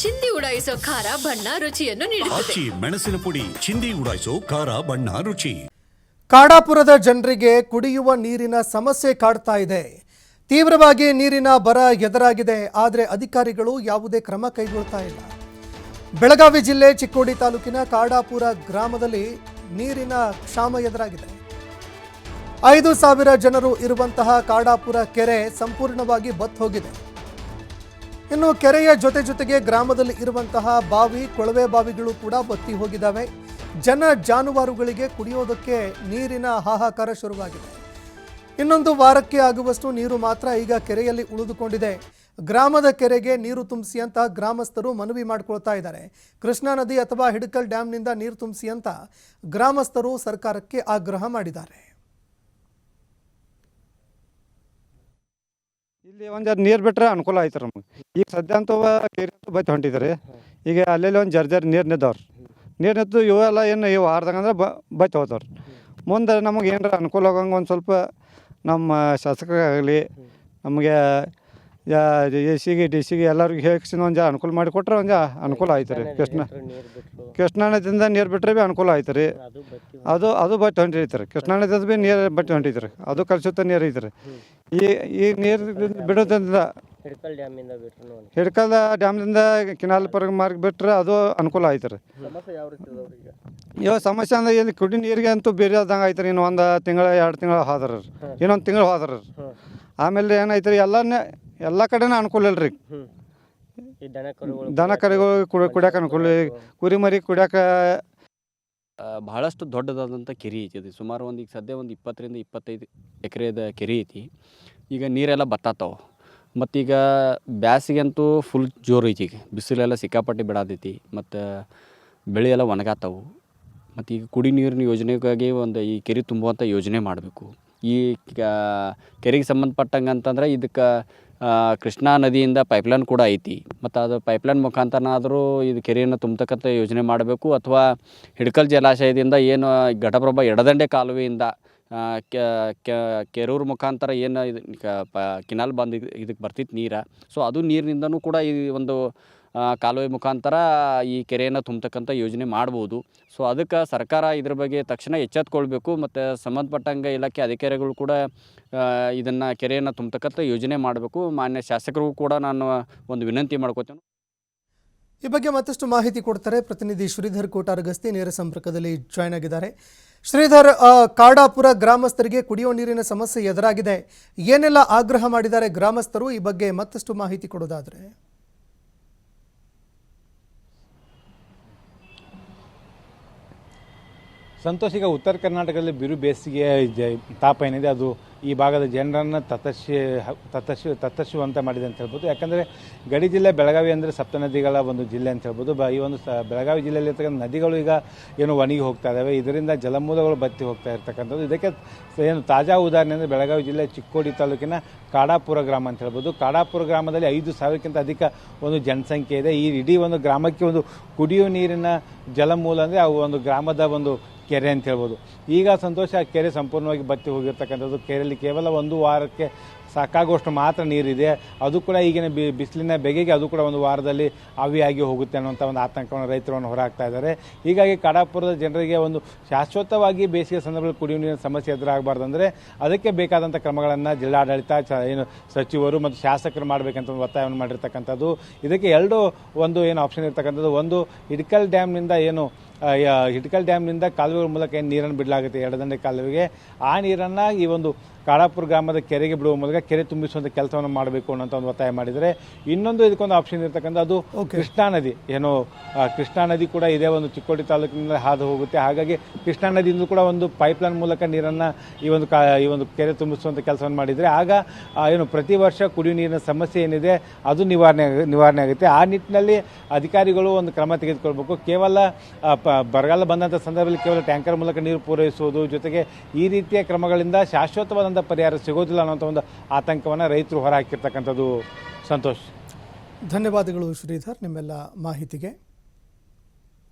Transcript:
ಚಿಂದಿ ಉಡಾಯಿಸೋ ಖಾರ ಬಣ್ಣ ರುಚಿಯನ್ನು ನೀಡುತ್ತದೆ. ಆಚಿ ಮೆಣಸಿನ ಪುಡಿ ಚಿಂದಿ ಉಡಾಯಿಸೋ ಖಾರ ಬಣ್ಣ ರುಚಿ. ಕಾಡಾಪುರದ ಜನರಿಗೆ ಕುಡಿಯುವ ನೀರಿನ ಸಮಸ್ಯೆ ಕಾಡ್ತಾ ಇದೆ. ತೀವ್ರವಾಗಿ ನೀರಿನ ಬರ ಎದುರಾಗಿದೆ ಆದರೆ ಅಧಿಕಾರಿಗಳು ಯಾವುದೇ ಕ್ರಮ ಕೈಗೊಳ್ತಾ ಇಲ್ಲ. ಬೆಳಗಾವಿ ಜಿಲ್ಲೆ ಚಿಕ್ಕೋಡಿ ತಾಲೂಕಿನ ಕಾಡಾಪುರ ಗ್ರಾಮದಲ್ಲಿ ನೀರಿನ ಕ್ಷಾಮ ಎದುರಾಗಿದೆ. ಐದು ಸಾವಿರ ಜನರು ಇರುವಂತಹ ಕಾಡಾಪುರ ಕೆರೆ ಸಂಪೂರ್ಣವಾಗಿ ಬತ್ ಹೋಗಿದೆ. ಇನ್ನು ಕೆರೆಯ ಜೊತೆ ಜೊತೆಗೆ ಗ್ರಾಮದಲ್ಲಿ ಇರುವಂತಹ ಬಾವಿ, ಕೊಳವೆ ಬಾವಿಗಳು ಕೂಡ ಬತ್ತಿ ಹೋಗಿದ್ದಾವೆ. ಜನ ಜಾನುವಾರುಗಳಿಗೆ ಕುಡಿಯೋದಕ್ಕೆ ನೀರಿನ ಹಾಹಾಕಾರ ಶುರುವಾಗಿದೆ. ಇನ್ನೊಂದು ವಾರಕ್ಕೆ ಆಗುವಷ್ಟು ನೀರು ಮಾತ್ರ ಈಗ ಕೆರೆಯಲ್ಲಿ ಉಳಿದುಕೊಂಡಿದೆ. ಗ್ರಾಮದ ಕೆರೆಗೆ ನೀರು ತುಂಬಿಸಿ ಅಂತ ಗ್ರಾಮಸ್ಥರು ಮನವಿ ಮಾಡ್ಕೊಳ್ತಾ ಇದ್ದಾರೆ. ಕೃಷ್ಣಾ ನದಿ ಅಥವಾ ಹಿಡಕಲ್ ಡ್ಯಾಂನಿಂದ ನೀರು ತುಂಬಿಸಿ ಅಂತ ಗ್ರಾಮಸ್ಥರು ಸರ್ಕಾರಕ್ಕೆ ಆಗ್ರಹ ಮಾಡಿದ್ದಾರೆ. ಇಲ್ಲಿ ಒಂದು ನೀರು ಬಿಟ್ರೆ ಅನುಕೂಲ ಆಯ್ತು ನಮಗೆ. ಈಗ ಸದ್ಯ ಅಂತೂ ಕೇರಿ ಅಂತೂ ಬೈತ್ ಹೊಂಟಿದ್ದಾರೆ ಈಗ ಅಲ್ಲೆಲ್ಲ ಒಂದು ಜರ್ ಜರ್ ನೀರು ನಿದ್ದವ್ರು. ನೀರು ನಿದ್ದು ಇವೆಲ್ಲ ಏನು ಇವು ಆರ್ದಂಗಂದ್ರೆ ಬ ಬೈತ್ ಹೋಗ್ತಾವ್ರು. ಮುಂದೆ ನಮಗೆ ಏನಾರ ಅನುಕೂಲ ಆಗಂಗೆ ಒಂದು ಸ್ವಲ್ಪ ನಮ್ಮ ಶಾಸಕರಾಗಲಿ, ನಮಗೆ ಎ ಸಿಗೆ ಡಿ ಸಿಗೆ ಎಲ್ಲರಿಗೂ ಹೇಗಿಸಿ ಒಂದು ಅನುಕೂಲ ಮಾಡಿಕೊಟ್ರೆ ಒಂದು ಜಾ ಅನುಕೂಲ ಆಯ್ತು ರೀ. ಕೃಷ್ಣ ಕೃಷ್ಣಾನದಿಂದ ನೀರು ಬಿಟ್ಟರೆ ಭೀ ಅನುಕೂಲ ಆಯ್ತು ರೀ. ಅದು ಅದು ಬಟ್ ರೀ. ಕೃಷ್ಣಾ ನದಿದು ಭೀ ನೀರು ಬಟ್ಟೆ ಹೊಂಟೈತೆ ರೀ. ಅದು ಕಲ್ಸುತ್ತ ನೀರು ಐತೆ ರೀ. ಈ ಈ ನೀರು ಬಿಡೋದ್ರಿಂದ ಹಿಡ್ಕಲ್ ಡ್ಯಾಮ್ದಿಂದ ಕಿನಾಲ್ ಪರ ಮಾರ್ಗ ಬಿಟ್ಟರೆ ಅದು ಅನುಕೂಲ ಆಯ್ತು ರೀ. ಇವಾಗ ಸಮಸ್ಯೆ ಅಂದ್ರೆ ಇಲ್ಲಿ ಕುಡಿ ನೀರಿಗೆ ಅಂತೂ ಬೇರೆ ಆದಂಗೆ ಆಯ್ತು ರೀ. ಇನ್ನೊಂದು ಒಂದು ತಿಂಗಳು ಎರಡು ತಿಂಗಳು ಹೋದ್ರ ರೀ. ಇನ್ನೊಂದು ತಿಂಗಳು ಹೋದ್ರ ರೀ. ಆಮೇಲೆ ಏನಾಯ್ತು ರೀ ಎಲ್ಲನೇ ಎಲ್ಲ ಕಡೆನೂ ಅನುಕೂಲ ಇಲ್ರಿ. ರೀ ಹ್ಮ್. ಈ ದನ ಕರುಗಳು ದನ ಕರುಗಳು ಕುಡಿ ಕುಡಿಯೋಕೆ ಅನುಕೂಲ ಕುರಿ ಮರಿ ಕುಡಿಯೋಕೆ ಆ, ಬಹಳಷ್ಟು ದೊಡ್ಡದಾದಂಥ ಕೆರೆ ಐತಿ ಅದು. ಸುಮಾರು ಒಂದು ಈಗ ಸದ್ಯ ಒಂದು ಇಪ್ಪತ್ತರಿಂದ ಇಪ್ಪತ್ತೈದು ಎಕರೆದ ಕೆರೆ ಐತಿ. ಈಗ ನೀರೆಲ್ಲ ಬತ್ತಾತಾವ. ಮತ್ತೀಗ ಬ್ಯಾಸಿಗೆ ಅಂತೂ ಫುಲ್ ಜೋರು ಐತಿ ಈಗ. ಬಿಸಿಲೆಲ್ಲ ಸಿಕ್ಕಾಪಟ್ಟೆ ಬಿಡಾತೈತಿ. ಮತ್ತು ಬೆಳೆ ಎಲ್ಲ ಒಣಗಾತಾವು. ಮತ್ತು ಈಗ ಕುಡಿ ನೀರಿನ ಯೋಜನೆಗಾಗಿ ಒಂದು ಈ ಕೆರೆ ತುಂಬುವಂಥ ಯೋಜನೆ ಮಾಡಬೇಕು. ಈ ಕ- ಕೆರೆಗೆ ಸಂಬಂಧಪಟ್ಟಂಗೆ ಅಂತಂದ್ರೆ ಇದಕ್ಕೆ ಕೃಷ್ಣಾ ನದಿಯಿಂದ ಪೈಪ್ಲೈನ್ ಕೂಡ ಐತಿ. ಮತ್ತು ಅದು ಪೈಪ್ಲೈನ್ ಮುಖಾಂತರನಾದರೂ ಇದು ಕೆರೆಯನ್ನು ತುಂಬತಕ್ಕಂಥ ಯೋಜನೆ ಮಾಡಬೇಕು ಅಥವಾ ಹಿಡ್ಕಲ್ ಜಲಾಶಯದಿಂದ ಏನು ಘಟಪ್ರಭಾ ಎಡದಂಡೆ ಕಾಲುವೆಯಿಂದ ಕೆರೂರು ಮುಖಾಂತರ ಏನು ಇದು ಕಿನಾಲ್ ಬಂದು ಇದಕ್ಕೆ ಬರ್ತಿತ್ತು ನೀರು. ಸೊ ಅದು ನೀರಿನಿಂದನೂ ಕೂಡ ಈ ಒಂದು ಕಾಲುವೆ ಮುಖಾಂತರ ಈ ಕೆರೆಯನ್ನು ತುಂಬತಕ್ಕಂಥ ಯೋಜನೆ ಮಾಡ್ಬೋದು. ಸೊ ಅದಕ್ಕೆ ಸರ್ಕಾರ ಇದ್ರ ಬಗ್ಗೆ ತಕ್ಷಣ ಎಚ್ಚೆತ್ಕೊಳ್ಬೇಕು, ಮತ್ತು ಸಂಬಂಧಪಟ್ಟಂಗೆ ಇಲಾಖೆ ಅಧಿಕಾರಿಗಳು ಕೂಡ ಇದನ್ನು ಕೆರೆಯನ್ನು ತುಂಬತಕ್ಕಂಥ ಯೋಜನೆ ಮಾಡಬೇಕು. ಮಾನ್ಯ ಶಾಸಕರಿಗೂ ಕೂಡ ನಾನು ಒಂದು ವಿನಂತಿ ಮಾಡ್ಕೋತೇನೆ. ಈ ಬಗ್ಗೆ ಮತ್ತಷ್ಟು ಮಾಹಿತಿ ಕೊಡ್ತಾರೆ ಪ್ರತಿನಿಧಿ ಶ್ರೀಧರ್ ಕೋಟಾರಗಸ್ತಿ, ನೇರ ಸಂಪರ್ಕದಲ್ಲಿ ಜಾಯ್ನ್ ಆಗಿದ್ದಾರೆ. ಶ್ರೀಧರ್ ಕಾಡಾಪುರ ಗ್ರಾಮಸ್ಥರಿಗೆ ಕುಡಿಯೋ ನೀರಿನ ಸಮಸ್ಯೆ ಎದುರಾಗಿದೆ. ಏನೆಲ್ಲ ಆಗ್ರಹ ಮಾಡಿದ್ದಾರೆ ಗ್ರಾಮಸ್ಥರು? ಈ ಬಗ್ಗೆ ಮತ್ತಷ್ಟು ಮಾಹಿತಿ ಕೊಡೋದಾದ್ರೆ. ಸಂತೋಷ್, ಈಗ ಉತ್ತರ ಕರ್ನಾಟಕದಲ್ಲಿ ಬಿರು ಬೇಸಿಗೆಯ ತಾಪ ಏನಿದೆ, ಅದು ಈ ಭಾಗದ ಜನರನ್ನು ತತಶಿ ತತಶಿ ತತಶುವಂತ ಮಾಡಿದೆ ಅಂತ ಹೇಳ್ಬೋದು. ಯಾಕಂದರೆ ಗಡಿ ಜಿಲ್ಲೆ ಬೆಳಗಾವಿ ಅಂದರೆ ಸಪ್ತ ನದಿಗಳ ಒಂದು ಜಿಲ್ಲೆ ಅಂತ ಹೇಳ್ಬೋದು. ಬ, ಈ ಒಂದು ಸ, ಬೆಳಗಾವಿ ಜಿಲ್ಲೆಯಲ್ಲಿರ್ತಕ್ಕಂಥ ನದಿಗಳು ಈಗ ಏನು ಒಣಗಿ ಹೋಗ್ತಾ ಇದ್ದಾವೆ ಇದರಿಂದ ಜಲಮೂಲಗಳು ಬತ್ತಿ ಹೋಗ್ತಾ ಇರ್ತಕ್ಕಂಥದ್ದು. ಇದಕ್ಕೆ ಏನು ತಾಜಾ ಉದಾಹರಣೆ ಅಂದರೆ ಬೆಳಗಾವಿ ಜಿಲ್ಲೆ ಚಿಕ್ಕೋಡಿ ತಾಲೂಕಿನ ಕಾಡಾಪುರ ಗ್ರಾಮ ಅಂತ ಹೇಳ್ಬೋದು. ಕಾಡಾಪುರ ಗ್ರಾಮದಲ್ಲಿ ಐದು ಸಾವಿರಕ್ಕಿಂತ ಅಧಿಕ ಒಂದು ಜನಸಂಖ್ಯೆ ಇದೆ. ಈ ಇಡೀ ಒಂದು ಗ್ರಾಮಕ್ಕೆ ಒಂದು ಕುಡಿಯುವ ನೀರಿನ ಜಲಮೂಲ ಅಂದರೆ ಅವು ಒಂದು ಗ್ರಾಮದ ಒಂದು ಕೆರೆ ಅಂತ ಹೇಳ್ಬೋದು. ಈಗ ಸಂತೋಷ ಆ ಕೆರೆ ಸಂಪೂರ್ಣವಾಗಿ ಬತ್ತಿ ಹೋಗಿರ್ತಕ್ಕಂಥದ್ದು. ಕೆರೆಯಲ್ಲಿ ಕೇವಲ ಒಂದು ವಾರಕ್ಕೆ ಸಾಕಾಗುವಷ್ಟು ಮಾತ್ರ ನೀರಿದೆ. ಅದು ಕೂಡ ಈಗಿನ ಬಿ, ಬಿಸಿಲಿನ ಬೆಗೆಗೆ ಅದು ಕೂಡ ಒಂದು ವಾರದಲ್ಲಿ ಆವಿಯಾಗಿ ಹೋಗುತ್ತೆ ಅನ್ನುವಂಥ ಒಂದು ಆತಂಕವನ್ನು ರೈತರನ್ನು ಹೊರಹಾಕ್ತಾ ಇದ್ದಾರೆ. ಹೀಗಾಗಿ ಕಡಾಪುರದ ಜನರಿಗೆ ಒಂದು ಶಾಶ್ವತವಾಗಿ ಬೇಸಿಗೆ ಸಂದರ್ಭದಲ್ಲಿ ಕುಡಿಯುವ ನೀರಿನ ಸಮಸ್ಯೆ ಎದುರಾಗಬಾರ್ದು ಅಂದರೆ ಅದಕ್ಕೆ ಬೇಕಾದಂಥ ಕ್ರಮಗಳನ್ನು ಜಿಲ್ಲಾಡಳಿತ ಏನು ಸಚಿವರು ಮತ್ತು ಶಾಸಕರು ಮಾಡಬೇಕಂತ ಒಂದು ಒತ್ತಾಯವನ್ನು ಮಾಡಿರ್ತಕ್ಕಂಥದ್ದು. ಇದಕ್ಕೆ ಎರಡು ಒಂದು ಏನು ಆಪ್ಷನ್ ಇರ್ತಕ್ಕಂಥದ್ದು. ಒಂದು ಇಡ್ಕಲ್ ಡ್ಯಾಮ್ನಿಂದ ಏನು ಹಿಡ್ಕಲ್ ಡ್ಯಾಮ್ನಿಂದ ಕಾಲುವೆಗಳ ಮೂಲಕ ಏನು ನೀರನ್ನು ಬಿಡಲಾಗುತ್ತೆ? ಎಡದಂಡೆ ಕಾಲುವೆಗೆ ಆ ನೀರನ್ನು ಈ ಒಂದು ಕಾಡಾಪುರ ಗ್ರಾಮದ ಕೆರೆಗೆ ಬಿಡುವ ಮೂಲಕ ಕೆರೆ ತುಂಬಿಸುವಂಥ ಕೆಲಸವನ್ನು ಮಾಡಬೇಕು ಅನ್ನೋಂಥ ಒಂದು ಒತ್ತಾಯ ಮಾಡಿದರೆ ಇನ್ನೊಂದು ಇದಕ್ಕೊಂದು ಆಪ್ಷನ್ ಇರ್ತಕ್ಕಂಥ ಅದು ಕೃಷ್ಣಾ ನದಿ. ಏನು ಕೃಷ್ಣಾ ನದಿ ಕೂಡ ಇದೇ ಒಂದು ಚಿಕ್ಕೋಡಿ ತಾಲೂಕಿನಿಂದ ಹಾದು ಹೋಗುತ್ತೆ. ಹಾಗಾಗಿ ಕೃಷ್ಣಾ ನದಿಯಿಂದ ಕೂಡ ಒಂದು ಪೈಪ್ಲೈನ್ ಮೂಲಕ ನೀರನ್ನು ಈ ಒಂದು ಕಾ ಈ ಒಂದು ಕೆರೆ ತುಂಬಿಸುವಂಥ ಕೆಲಸವನ್ನು ಮಾಡಿದರೆ ಆಗ ಏನು ಪ್ರತಿ ವರ್ಷ ಕುಡಿಯುವ ನೀರಿನ ಸಮಸ್ಯೆ ಏನಿದೆ ಅದು ನಿವಾರಣೆ ನಿವಾರಣೆ ಆಗುತ್ತೆ. ಆ ನಿಟ್ಟಿನಲ್ಲಿ ಅಧಿಕಾರಿಗಳು ಒಂದು ಕ್ರಮ ತೆಗೆದುಕೊಳ್ಬೇಕು. ಕೇವಲ ಬರಗಾಲ ಬಂದಂಥ ಸಂದರ್ಭದಲ್ಲಿ ಕೇವಲ ಟ್ಯಾಂಕರ್ ಮೂಲಕ ನೀರು ಪೂರೈಸುವುದು ಜೊತೆಗೆ ಈ ರೀತಿಯ ಕ್ರಮಗಳಿಂದ ಶಾಶ್ವತವಾದಂಥ ಪರಿಹಾರ ಸಿಗೋದಿಲ್ಲ ಅನ್ನೋಂಥ ಒಂದು ಆತಂಕವನ್ನು ರೈತರು ಹೊರಹಾಕಿರ್ತಕ್ಕಂಥದ್ದು ಸಂತೋಷ್. ಧನ್ಯವಾದಗಳು ಶ್ರೀಧರ್ ನಿಮ್ಮೆಲ್ಲ ಮಾಹಿತಿಗೆ.